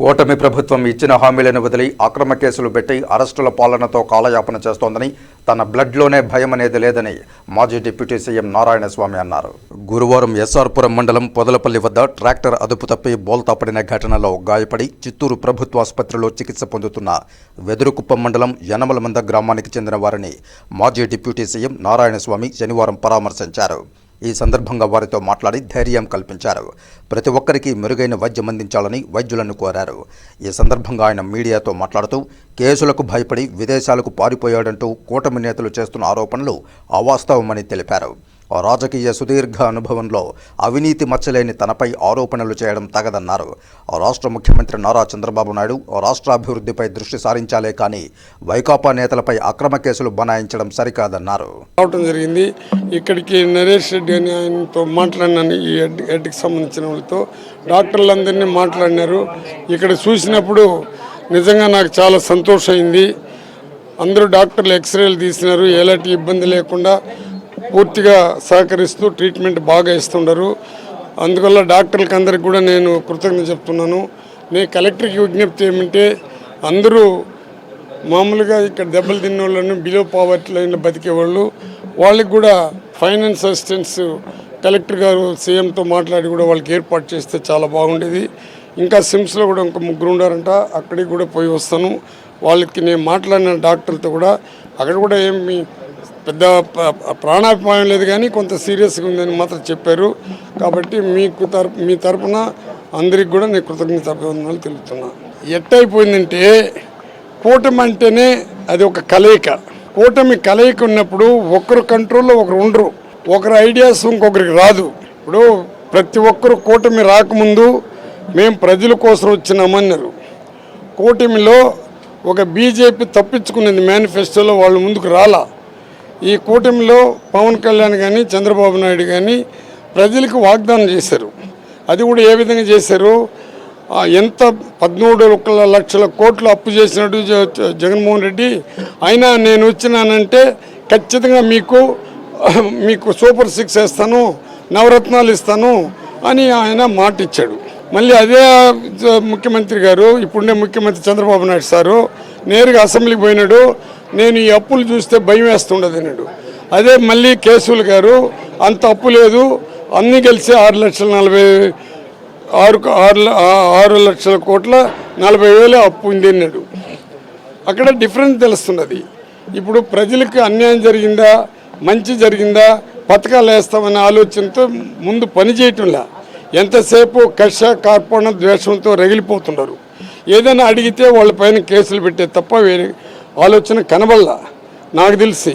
కూటమి ప్రభుత్వం ఇచ్చిన హామీలను వదిలి అక్రమ కేసులు పెట్టి అరెస్టుల పాలనతో కాలయాపన చేస్తోందని తన బ్లడ్లోనే భయం అనేది లేదని మాజీ డిప్యూటీ సీఎం నారాయణస్వామి అన్నారు. గురువారం ఎస్ఆర్పురం మండలం పొదలపల్లి వద్ద ట్రాక్టర్ అదుపు తప్పి బోల్తా పడిన ఘటనలో గాయపడి చిత్తూరు ప్రభుత్వ ఆసుపత్రిలో చికిత్స పొందుతున్న వెదురుకుప్పం మండలం యనమలమంద గ్రామానికి చెందిన వారిని మాజీ డిప్యూటీ సీఎం నారాయణస్వామి శనివారం పరామర్శించారు. ఈ సందర్భంగా వారితో మాట్లాడి ధైర్యం కల్పించారు. ప్రతి ఒక్కరికి మెరుగైన వైద్యం అందించాలని వైద్యులను కోరారు. ఈ సందర్భంగా ఆయన మీడియాతో మాట్లాడుతూ కేసులకు భయపడి విదేశాలకు పారిపోయాడంటూ కూటమి నేతలు చేస్తున్న ఆరోపణలు అవాస్తవమని తెలిపారు. రాజకీయ సుదీర్ఘ అనుభవంలో అవినీతి మచ్చలేని తనపై ఆరోపణలు చేయడం తగదన్నారు. ఆ రాష్ట్ర ముఖ్యమంత్రి నారా చంద్రబాబు నాయుడు ఆ రాష్ట్ర అభివృద్ధిపై దృష్టి సారించాలే కానీ వైకాపా నేతలపై అక్రమ కేసులు బనాయించడం సరికాదన్నారు. రావటం జరిగింది. ఇక్కడికి నరేష్ రెడ్డి అని ఆయనతో మాట్లాడినాను ఈ హెడ్ హెడ్కి సంబంధించిన వాళ్ళతో డాక్టర్లందరినీ మాట్లాడినారు. ఇక్కడ చూసినప్పుడు నిజంగా నాకు చాలా సంతోషమైంది అందరూ డాక్టర్లు ఎక్స్రేలు తీసినారు. ఎలాంటి ఇబ్బంది లేకుండా పూర్తిగా సహకరిస్తూ ట్రీట్మెంట్ బాగా ఇస్తుండరు. అందువల్ల డాక్టర్లకి అందరికి కూడా నేను కృతజ్ఞత చెప్తున్నాను. నేను కలెక్టర్కి విజ్ఞప్తి ఏమంటే అందరూ మామూలుగా ఇక్కడ దెబ్బలు తిన్న వాళ్ళను బిలో పావర్టీ లైన్ బతికే వాళ్ళు వాళ్ళకి కూడా ఫైనాన్స్ అసిస్టెన్స్ కలెక్టర్ గారు సీఎంతో మాట్లాడి కూడా వాళ్ళకి ఏర్పాటు చేస్తే చాలా బాగుండేది. ఇంకా సిమ్స్లో కూడా ఇంకో ముగ్గురు ఉండారంట అక్కడికి కూడా పోయి వస్తాను. వాళ్ళకి నేను మాట్లాడిన డాక్టర్లతో కూడా అక్కడ కూడా ఏమి పెద్ద ప్రాణాపాయం లేదు కానీ కొంత సీరియస్గా ఉందని మాత్రం చెప్పారు. కాబట్టి మీకు తరపు మీ తరపున అందరికి కూడా నేను కృతజ్ఞత అభివందనాలు తెలుపుతున్నా. ఎట్టయిపోయిందంటే కూటమి అంటేనే అది ఒక కలయిక. కూటమి కలయిక ఉన్నప్పుడు ఒకరు కంట్రోల్లో ఒకరు ఉండరు. ఒకరి ఐడియాస్ ఇంకొకరికి రాదు. ఇప్పుడు ప్రతి ఒక్కరు కూటమి రాకముందు మేము ప్రజల కోసం వచ్చినామన్నారు కూటమిలో ఒక బీజేపీ తప్పించుకునేది మేనిఫెస్టోలో వాళ్ళు ముందుకు రాలా. ఈ కూటమిలో పవన్ కళ్యాణ్ కానీ చంద్రబాబు నాయుడు కానీ ప్రజలకు వాగ్దానం చేశారు. అది కూడా ఏ విధంగా చేశారు? ఎంత పదమూడు లక్షల కోట్లు అప్పు చేసినట్టు జగన్మోహన్ రెడ్డి అయినా నేను వచ్చినానంటే ఖచ్చితంగా మీకు మీకు సూపర్ సిక్స్ వేస్తాను నవరత్నాలు ఇస్తాను అని ఆయన మాట ఇచ్చాడు మళ్ళీ అదే ముఖ్యమంత్రి గారు ఇప్పుడునే ముఖ్యమంత్రి చంద్రబాబు నాయుడు సారు నేరుగా అసెంబ్లీకి పోయినాడు. నేను ఈ అప్పులు చూస్తే భయం వేస్తుండదన్నాడు అదే మళ్ళీ కేసులు గారు అంత అప్పు లేదు. అన్నీ కలిసి ఆరు లక్షల నలభై ఆరు ఆరు ఆరు లక్షల కోట్ల నలభై వేలు అప్పు ఉంది అన్నాడు. అక్కడ డిఫరెన్స్ తెలుస్తున్నది. ఇప్పుడు ప్రజలకు అన్యాయం జరిగిందా? మంచి జరిగిందా? పథకాలు వేస్తామనే ఆలోచనతో ముందు పని చేయటంలా ఎంతసేపు కష కార్పణ ద్వేషంతో రగిలిపోతున్నారు? ఏదైనా అడిగితే వాళ్ళ పైన కేసులు పెట్టే తప్ప వేరే ఆలోచన కనబడలా. నాకు తెలిసి